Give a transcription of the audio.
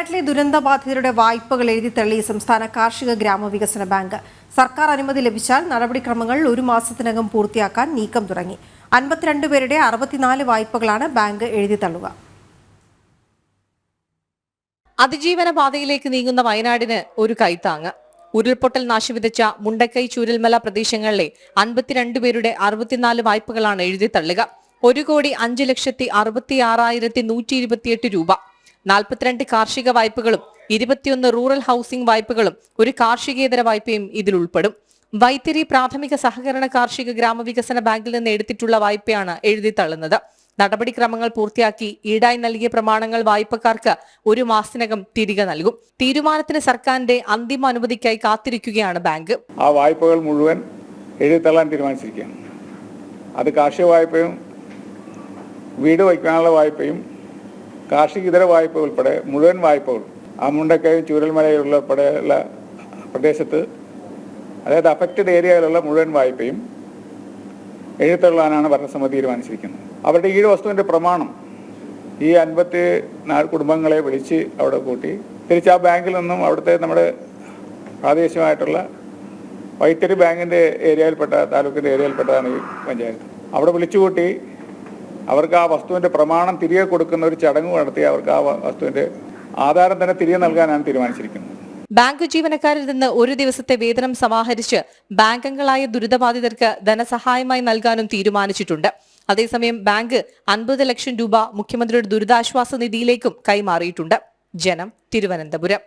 വയനാട്ടിലെ ദുരന്തബാധിതരുടെ വായ്പകൾ എഴുതി തള്ളി സംസ്ഥാന കാർഷിക ഗ്രാമവികസന ബാങ്ക്. സർക്കാർ അനുമതി ലഭിച്ചാൽ നടപടിക്രമങ്ങൾ ഒരു മാസത്തിനകം പൂർത്തിയാക്കാൻ നീക്കം തുടങ്ങി. അൻപത്തിരണ്ട് പേരുടെ അറുപത്തിനാല് വായ്പകളാണ് ബാങ്ക് എഴുതി തള്ളുക. അതിജീവന പാതയിലേക്ക് നീങ്ങുന്ന വയനാടിന് ഒരു കൈത്താങ്ങ്. ഉരുൾപൊട്ടൽ നാശിവിതച്ച മുണ്ടക്കൈ ചൂരൽമല പ്രദേശങ്ങളിലെ അൻപത്തിരണ്ട് പേരുടെ അറുപത്തിനാല് വായ്പകളാണ് എഴുതി തള്ളുക. ഒരു കോടി അഞ്ച് ലക്ഷത്തി അറുപത്തി ആറായിരത്തി നൂറ്റി ഇരുപത്തിയെട്ട് രൂപ. നാൽപ്പത്തിരണ്ട് കാർഷിക വായ്പകളും ഇരുപത്തിയൊന്ന് റൂറൽ ഹൗസിംഗ് വായ്പകളും ഒരു കാർഷികേതര വായ്പയും ഇതിൽ ഉൾപ്പെടും. വൈത്തിരി പ്രാഥമിക സഹകരണ കാർഷിക ഗ്രാമവികസന ബാങ്കിൽ നിന്ന് എടുത്തിട്ടുള്ള വായ്പയാണ് എഴുതി തള്ളുന്നത്. നടപടിക്രമങ്ങൾ പൂർത്തിയാക്കി ഈടായി നൽകിയ പ്രമാണങ്ങൾ വായ്പക്കാർക്ക് ഒരു മാസത്തിനകം തിരികെ നൽകും. തീരുമാനത്തിന് സർക്കാരിന്റെ അന്തിമ അനുമതിക്കായി കാത്തിരിക്കുകയാണ് ബാങ്ക്. ആ വായ്പകൾ മുഴുവൻ എഴുതിത്തള്ളാൻ തീരുമാനിച്ചിരിക്കുകയാണ്. അത് കാർഷിക വായ്പയും വീട് വയ്ക്കാനുള്ള വായ്പയും കാർഷിക ഇതര വായ്പ ഉൾപ്പെടെ മുഴുവൻ വായ്പകളും ആ മുണ്ടക്കയും ചൂരൽമലയിലുള്ള ഉൾപ്പെടെയുള്ള പ്രദേശത്ത് അതായത് അഫക്റ്റഡ് ഏരിയയിലുള്ള മുഴുവൻ വായ്പയും എഴുത്തള്ളാനാണ് ഭരണസമിതി തീരുമാനിച്ചിരിക്കുന്നത്. അവരുടെ ഈട് വസ്തുവിന്റെ പ്രമാണം ഈ അൻപത്തി നാല് കുടുംബങ്ങളെ വിളിച്ച് അവിടെ കൂട്ടി തിരിച്ച് ആ ബാങ്കിൽ നിന്നും അവിടുത്തെ നമ്മുടെ പ്രാദേശികമായിട്ടുള്ള വൈത്തിരി ബാങ്കിന്റെ ഏരിയയിൽപ്പെട്ട താലൂക്കിന്റെ ഏരിയയിൽപ്പെട്ടതാണ് ഈ പഞ്ചായത്ത്. അവിടെ വിളിച്ചുകൂട്ടി അവർക്ക് ആ വസ്തുവിന്റെ പ്രമാണം തിരികെ കൊടുക്കുന്ന ഒരു ചടങ്ങ് നടത്തി അവർക്ക് ആ വസ്തുവിന്റെ ആധാരം തന്നെ തിരികെ നൽകാനാണ് തീരുമാനിച്ചിരിക്കുന്നത്. ബാങ്ക് ജീവനക്കാരിൽ നിന്ന് ഒരു ദിവസത്തെ വേതനം സമാഹരിച്ച് ബാങ്ക് അംഗങ്ങളായ ദുരിതബാധിതർക്ക് ധനസഹായമായി നൽകാനും തീരുമാനിച്ചിട്ടുണ്ട്. അതേസമയം ബാങ്ക് അൻപത് ലക്ഷം രൂപ മുഖ്യമന്ത്രിയുടെ ദുരിതാശ്വാസ നിധിയിലേക്കും കൈമാറിയിട്ടുണ്ട്. ജനം തിരുവനന്തപുരം.